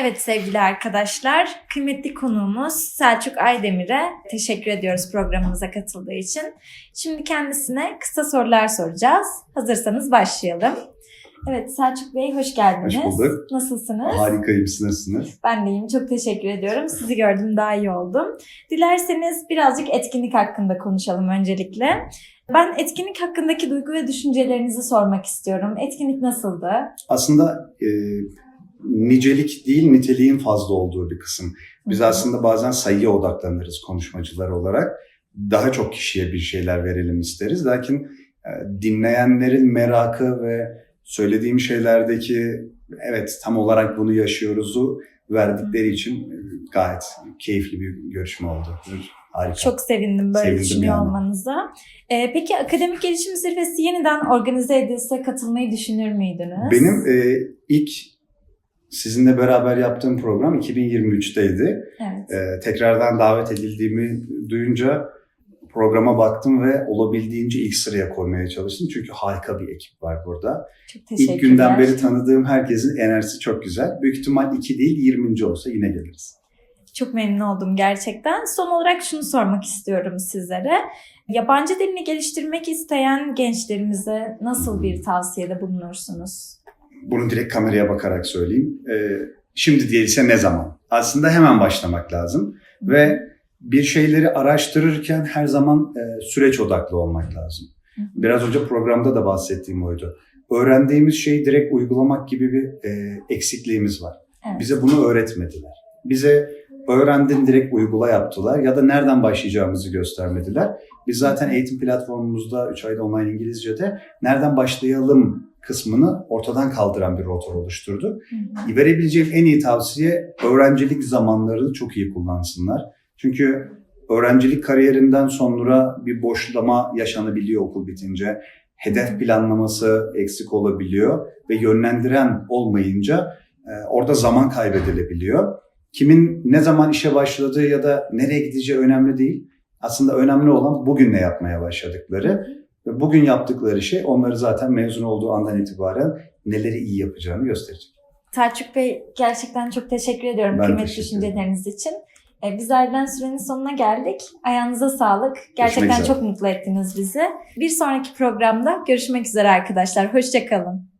Evet sevgili arkadaşlar, kıymetli konuğumuz Selçuk Aydemir'e teşekkür ediyoruz programımıza katıldığı için. Şimdi kendisine kısa sorular soracağız. Hazırsanız başlayalım. Evet Selçuk Bey hoş geldiniz. Hoş bulduk. Nasılsınız? Harikayım, siz nasılsınız? Ben de iyiyim. Çok teşekkür ediyorum. Sizi gördüm daha iyi oldum. Dilerseniz birazcık etkinlik hakkında konuşalım öncelikle. Ben etkinlik hakkındaki duygu ve düşüncelerinizi sormak istiyorum. Etkinlik nasıldı? Aslında e, nicelik değil, niteliğin fazla olduğu bir kısım. Biz aslında bazen sayıya odaklanırız konuşmacılar olarak. Daha çok kişiye bir şeyler verelim isteriz. Lakin e, dinleyenlerin merakı ve söylediğim şeylerdeki evet tam olarak bunu yaşıyoruzu verdikleri için e, gayet keyifli bir görüşme oldu. Harika. Çok sevindim böyle Sevindim düşünüyor yani. olmanıza. Ee, peki akademik gelişim zirvesi yeniden organize edilse katılmayı düşünür müydünüz? Benim e, ilk sizinle beraber yaptığım program 2023'teydi. Evet. Ee, tekrardan davet edildiğimi duyunca programa baktım ve olabildiğince ilk sıraya koymaya çalıştım. Çünkü harika bir ekip var burada. Çok teşekkürler. İlk günden beri tanıdığım herkesin enerjisi çok güzel. Büyük ihtimal 2 değil 20. olsa yine geliriz. Çok memnun oldum gerçekten. Son olarak şunu sormak istiyorum sizlere. Yabancı dilini geliştirmek isteyen gençlerimize nasıl bir tavsiyede bulunursunuz? Bunu direkt kameraya bakarak söyleyeyim. Ee, şimdi değilse ne zaman? Aslında hemen başlamak lazım. Ve bir şeyleri araştırırken her zaman e, süreç odaklı olmak lazım. Biraz önce programda da bahsettiğim oydu. Öğrendiğimiz şeyi direkt uygulamak gibi bir e, eksikliğimiz var. Evet. Bize bunu öğretmediler. Bize öğrendin direkt uygula yaptılar ya da nereden başlayacağımızı göstermediler. Biz zaten eğitim platformumuzda 3 ayda online İngilizce'de nereden başlayalım kısmını ortadan kaldıran bir rotor oluşturduk. Hı hı. Verebileceğim en iyi tavsiye öğrencilik zamanlarını çok iyi kullansınlar. Çünkü öğrencilik kariyerinden sonra bir boşlama yaşanabiliyor okul bitince. Hedef planlaması eksik olabiliyor ve yönlendiren olmayınca e, orada zaman kaybedilebiliyor. Kimin ne zaman işe başladığı ya da nereye gideceği önemli değil. Aslında önemli olan bugün ne yapmaya başladıkları ve bugün yaptıkları şey onları zaten mezun olduğu andan itibaren neleri iyi yapacağını gösterecek. Selçuk Bey gerçekten çok teşekkür ediyorum Ben kıymetli teşekkür düşünceleriniz için. Ee, Biz ayrılan sürenin sonuna geldik. Ayağınıza sağlık. Gerçekten çok mutlu ettiniz bizi. Bir sonraki programda görüşmek üzere arkadaşlar. Hoşçakalın.